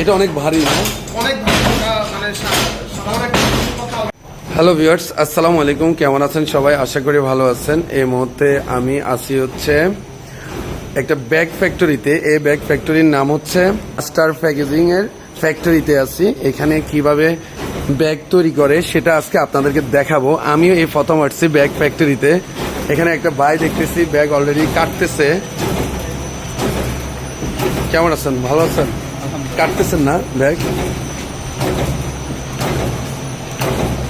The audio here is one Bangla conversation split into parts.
এটা অনেক ভারী না? অনেক মানে হ্যালো ভিউয়ার্স আসসালামু আলাইকুম। কেমন আছেন সবাই? আশা করি ভালো আছেন। এই মুহূর্তে আমি আসি হচ্ছে একটা ব্যাগ ফ্যাক্টরিতে। এই ব্যাগ ফ্যাক্টরির নাম হচ্ছে স্টার প্যাকেজিং এর ফ্যাক্টরিতে আছি। এখানে কীভাবে ব্যাগ তৈরি করে সেটা আজকে আপনাদেরকে দেখাবো। আমিও এই প্রথম আসছি ব্যাগ ফ্যাক্টরিতে। এখানে একটা ভাই দেখতেছি ব্যাগ অলরেডি কাটতেছে। কেমন আছেন? ভালো আছেন? কাটতেছেন না ব্যাগ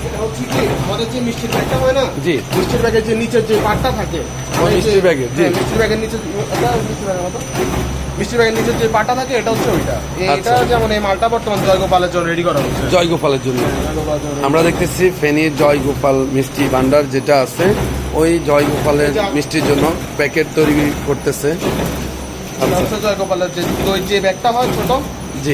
এটা আমাদের যে মিষ্টির ব্যাগটা হয় না জি। মিষ্টির ব্যাগের যে নিচের যে পাটটা থাকে মিষ্টির ব্যাগের, জি। হ্যাঁ, মিষ্টির ব্যাগের নিচে মিষ্টির নিচের যে থাকে এটা হচ্ছে ওইটা এটা আচ্ছা। যেমন এই মালটা বর্তমান জয়গোপালের জন্য রেডি করা হচ্ছে জয়গোপালের জন্য আমরা দেখতেছি ফেনীর জয় গোপাল মিষ্টি ভান্ডার যেটা আছে ওই জয় গোপালের মিষ্টির জন্য প্যাকেট তৈরি করতেছে এটা জয়গোপালের যে দই যে ব্যাগটা হয় ছোট।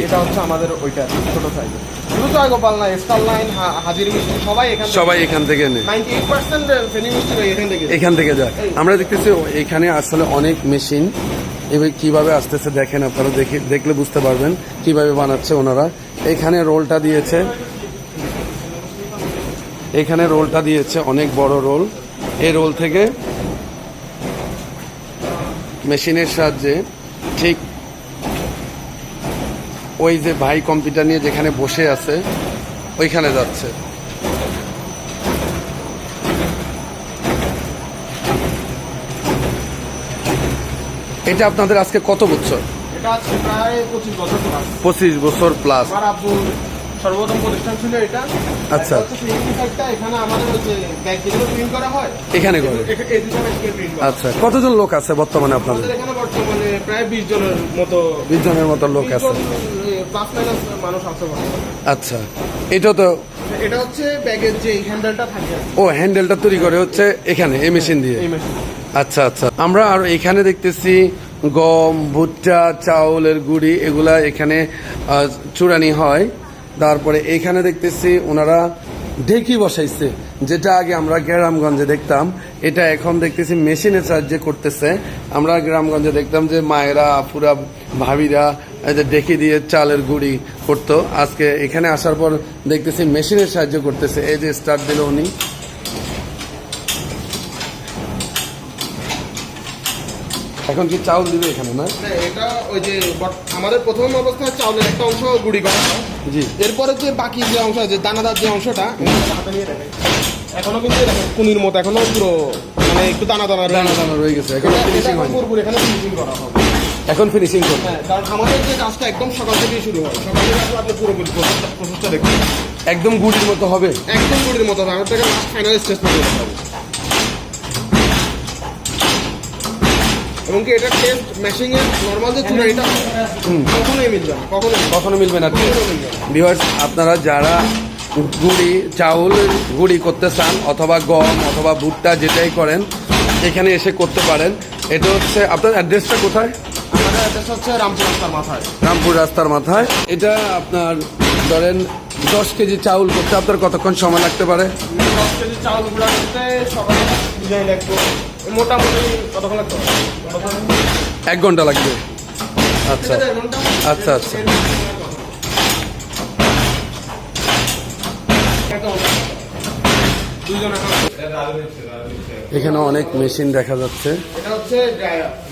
এটা হচ্ছে আমাদের ওইটা ছোট সাইজ শুধু জয়গোপাল না স্টার লাইন হাজির মিষ্টি সবাই এখান সবাই এখান থেকে নেয় ফেনি মিষ্টি এখান থেকে। এখান থেকে যায় আমরা দেখতেছি এখানে আসলে অনেক মেশিন এবার কীভাবে আসতেছে দেখেন আপনারা দেখে দেখলে বুঝতে পারবেন কীভাবে বানাচ্ছে ওনারা। এখানে রোলটা দিয়েছে। এখানে রোলটা দিয়েছে অনেক বড় রোল। এই রোল থেকে মেশিনের সাহায্যে ঠিক ওই যে ভাই কম্পিউটার নিয়ে যেখানে বসে আছে ওইখানে যাচ্ছে। এটা আপনাদের আজকে কত বছর? পঁচিশ বছর প্লাস সর্বপ্রথম প্রতিষ্ঠান ছিল এটা। আচ্ছা। এখানে আমাদের প্রিন্ট করা হয় করে। আচ্ছা কতজন লোক আছে বর্তমানে আপনাদের? আমাদের এখানে বর্তমানে প্রায় বিশ জনের মতো বিশ জনের মতো লোক আছে। প্লাস মাইনাস মানুষ বর্তমানে। আচ্ছা এটা তো এটা হচ্ছে ব্যাগের যে হ্যান্ডেলটা থাকে। ও হ্যান্ডেলটা তৈরি করে হচ্ছে এখানে এই মেশিন দিয়ে? আচ্ছা আচ্ছা আমরা আর এখানে দেখতেছি গম ভুট্টা চাউলের গুড়ি এগুলা এখানে চূড়ানি হয়। তারপরে এখানে দেখতেছি ওনারা ঢেকি বসাইছে যেটা আগে আমরা গ্রামগঞ্জে দেখতাম। এটা এখন দেখতেছি মেশিনের সাহায্যে করতেছে। আমরা গ্রামগঞ্জে দেখতাম যে মায়েরা আপুরা ভাবিরা যে দিয়ে চালের গুড়ি করতো। আজকে এখানে আসার পর দেখতেছি মেশিনের সাহায্য করতেছে। এই যে স্টার্ট দিল উনি। এখন কি চাউল দিবে এখানে না? হ্যাঁ, এটা ওই যে আমাদের প্রথম অবস্থায় চাউলের একটা অংশ গুড়ি করা। জি। এরপরে যে বাকি যে অংশ আছে দানাদার যে অংশটা এখনও কিন্তু কুনির মতো এখনও পুরো মানে একটু দানা দানা দানা দানা রয়ে গেছে এখন ফিনিশিং হয়নি। এখানে ফিনিশিং করা হবে। এখন ফিনিশিং করবে। হ্যাঁ কারণ আমাদের যে কাজটা একদম সকাল থেকেই শুরু হয়। সকাল থেকে আসলে আপনি পুরোপুরি প্রসেসটা- দেখবেন একদম গুড়ির মতো হবে। একদম গুড়ির মতো হবে। আমাদের ফাইনাল স্টেজ পর্যন্ত হবে। এবং কি এটা টেস্ট ম্যাশিং এর নর্মাল যে চুড়াইটা কখনোই কখনোই মিলবে না। কখনো মিলবে না কখনোই মিলবে না। ভিউয়ার্স আপনারা যারা গুড়ি চাউল গুড়ি করতে চান অথবা গম অথবা ভুট্টা যেটাই করেন এখানে এসে করতে পারেন। এটা হচ্ছে আপনার অ্যাড্রেসটা কোথায়? অ্যাড্রেস হচ্ছে রামপুর রাস্তার মাথায়। রামপুর রাস্তার মাথায়। এটা আপনার ধরেন দশ কেজি চাউল করতে আপনার কতক্ষণ সময় লাগতে পারে? দশ কেজি চাউল গুঁড়া করতে সকালে লাগবে। মোটামুটি কতক্ষণ লাগতো এক ঘণ্টা লাগবে। আচ্ছা। আচ্ছা, আচ্ছা। এখন অনেক মেশিন দেখা যাচ্ছে। এটা হচ্ছে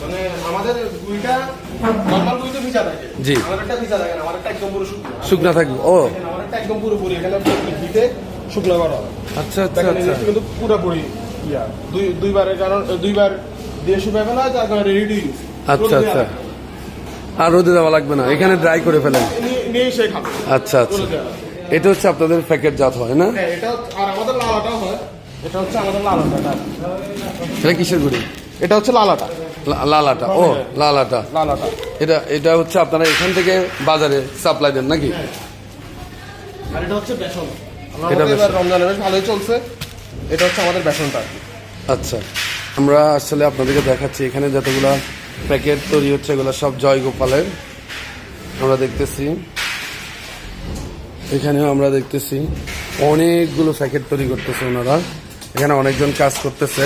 মানে আমাদের গুইটা নর্মাল গুই তো ভিজা থাকে। জি। আমাদেরটা ভিজা থাকে না আমাদেরটা একদম পুরো শুকনো। ও। আমাদেরটা একদম পুরোপুরি এখানে ভিতে শুকনো করা আচ্ছা আচ্ছা আচ্ছা। কিন্তু পুরোপুরি ইয়া দুই দুইবারের কারণ দুইবার দিয়ে শুকায় ফেলা হয় তার কারণে রেডি টু ইউজ আচ্ছা। আচ্ছা আর রোদে দেওয়া লাগবে না এখানে ড্রাই করে ফেলেন। নিয়ে আচ্ছা আচ্ছা। এটা হচ্ছে আপনাদের প্যাকেট জাত হয় না? হ্যাঁ এটা হয়। কিসের গুড়ি? এটা হচ্ছে লালাটা। লালাটা। ও লালাটা। লালাটা। এটা এটা হচ্ছে আপনারা এখান থেকে বাজারে সাপ্লাই দেন নাকি? আর এটা হচ্ছে বেসন। এটা বেশ ভালোই চলছে। এটা হচ্ছে আমাদের বেসনটা। আচ্ছা আমরা আসলে আপনাদেরকে দেখাচ্ছি এখানে যতগুলা প্যাকেট তৈরি হচ্ছে এগুলো সব জয় গোপালের আমরা দেখতেছি। এখানেও আমরা দেখতেছি অনেকগুলো প্যাকেট তৈরি করতেছে ওনারা। এখানে অনেকজন কাজ করতেছে।